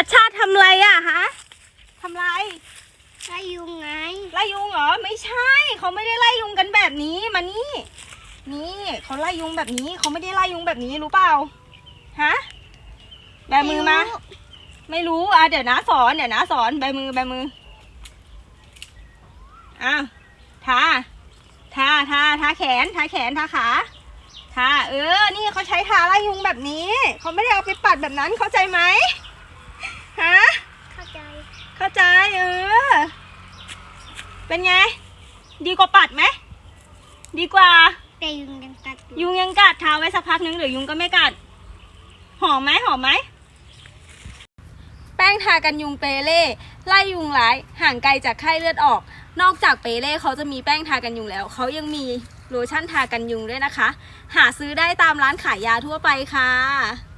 ชัดชาติทำไรอะฮะทำไรไล่ยุงไงไล่ยุงเหรอไม่ใช่ เขาไม่ได้ไล่ยุงกันแบบนี้มานี่นี่เขาไล่ยุงแบบนี้ เขาไม่ได้ไล่ยุงแบบนี้รู้เปล่าฮะแบมือมาไม่รู้อะเดี๋ยวนะสอนเดี๋ยวนะสอนแบมือแบมืออ้าวทาทาทาทาแขนทาแขนทาขาทาเออ นี่เขาใช้ทาไล่ยุงแบบนี้ เขาไม่ได้เอาไปปัดแบบนั้นเข้าใจไหมฮะ เข้าใจ เข้า ใจเออ เป็นไง ดีกว่าปัดไหม ดีกว่า แต่ยุงยังกัดอยู่ยุงยังกัดทาไว้สักพักนึงเดี๋ยวยุงก็ไม่กัด หอมไหมหอมไหม แป้งทากันยุงเปเล่ไล่ยุงร้าย ห่างไกลจากไข้เลือดออก นอกจากเปเล่เขาจะมีแป้งทากันยุงแล้ว เขายังมีโลชั่นทากันยุงด้วยนะคะ หาซื้อได้ตามร้านขายยาทั่วไปค่ะ